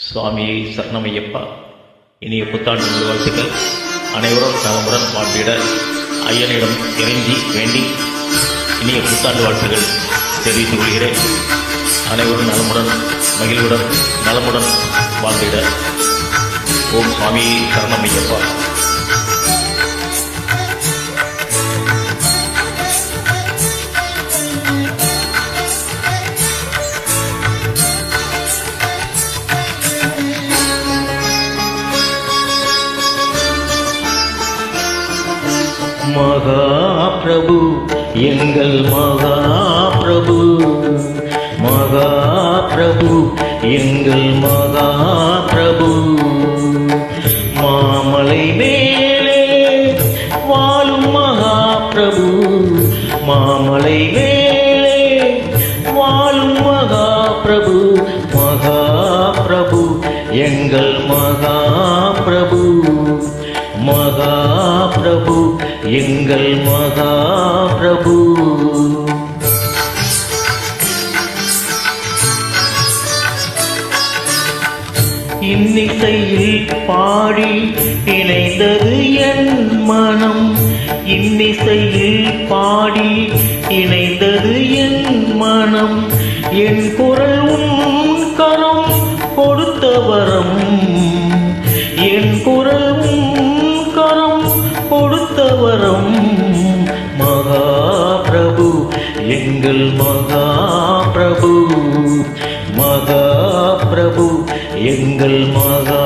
சுவாமியை சரணமையப்பா. இனிய புத்தாண்டு நல்வாழ்த்துக்கள். அனைவரும் நலமுடன் வாழ்ந்திட ஐயனிடம் இறைஞ்சி வேண்டி இனிய புத்தாண்டு வாழ்த்துக்கள் தெரிவித்துக் கொள்கிறேன். அனைவரும் நலமுடன் மகிழ்வுடன் நலமுடன் வாழ்ந்திட. ஓம் சுவாமியை சரணமையப்பா. மகா பிரபு எங்கள் மகா பிரபு மகா பிரபு எங்கள் மகா பிரபு மாமலை மேலே வாழும் மகா பிரபு எங்கள் மகா பிரபு இன்னிசையில் பாடி இணைந்தது என் மனம். இன்னிசையில் பாடி இணைந்தது என் மனம். என் குரல் உன் கரம் கொடுத்த வரம் என் குரல் மகாபிரபு மகாபிரபு மகா பிரபு எங்கள் மகா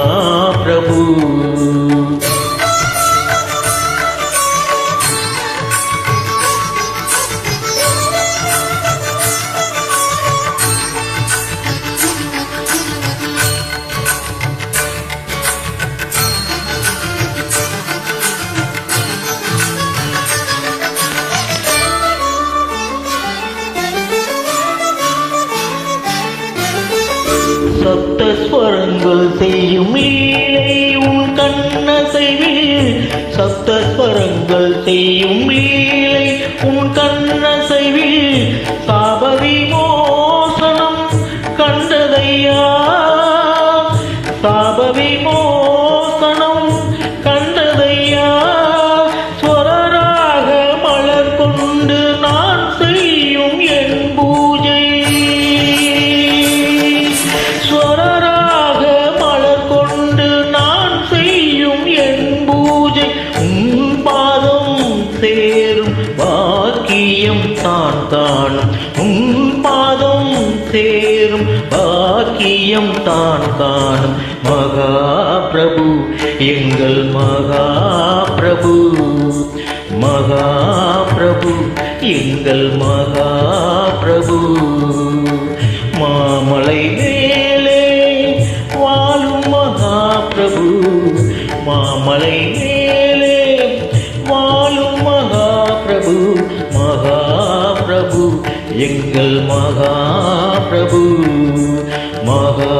சப்த ஸ்வரங்கள் செய்யும் லீலை உன் கண்ணசைவில் சப்த ஸ்வரங்கள் செய்யும் லீலை உன் கண்ணசைவில் உன் பாதம் சேரும் பாக்கியம் தான் காணும். மகா பிரபு எங்கள் மகா பிரபு மகா பிரபு எங்கள் மகா பிரபு மாமலை மேலே வாழும் மகா பிரபு மாமலை மேலே எங்கள் மகா பிரபு மகா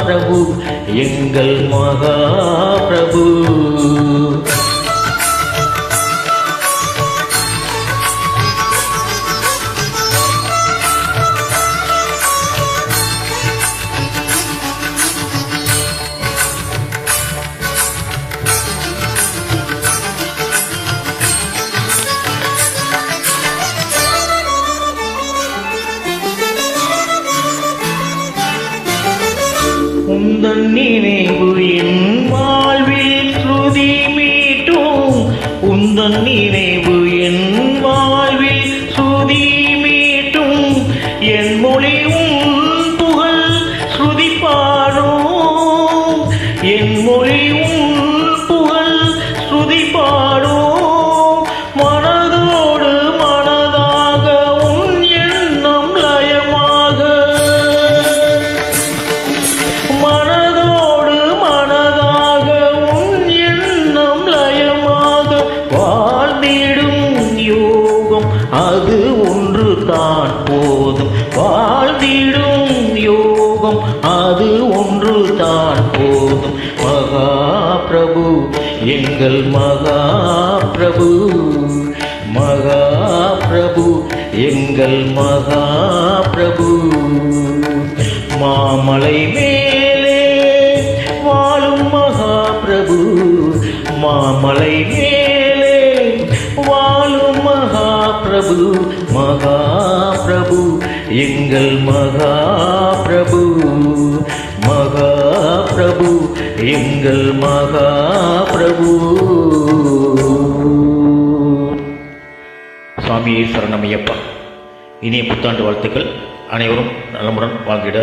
பிரபு எங்கள் மகா உந்தன் நினைவு என் அது ஒன்று தான் போதும். வாழ்ந்திடும் யோகம் அது ஒன்று தான் போதும். மகா பிரபு எங்கள் மகா பிரபு மகா பிரபு எங்கள் மகா பிரபு மாமலை மேலே வாழும் மகா பிரபு மாமலை மேலே பிரபு மகா பிரபு எங்கள் மகா பிரபு மகா பிரபு எங்கள் மகா பிரபு சுவாமியே சரணமையப்பா இனிய புத்தாண்டு வாழ்த்துக்கள். அனைவரும் நலமுடன் வாழ்ந்திட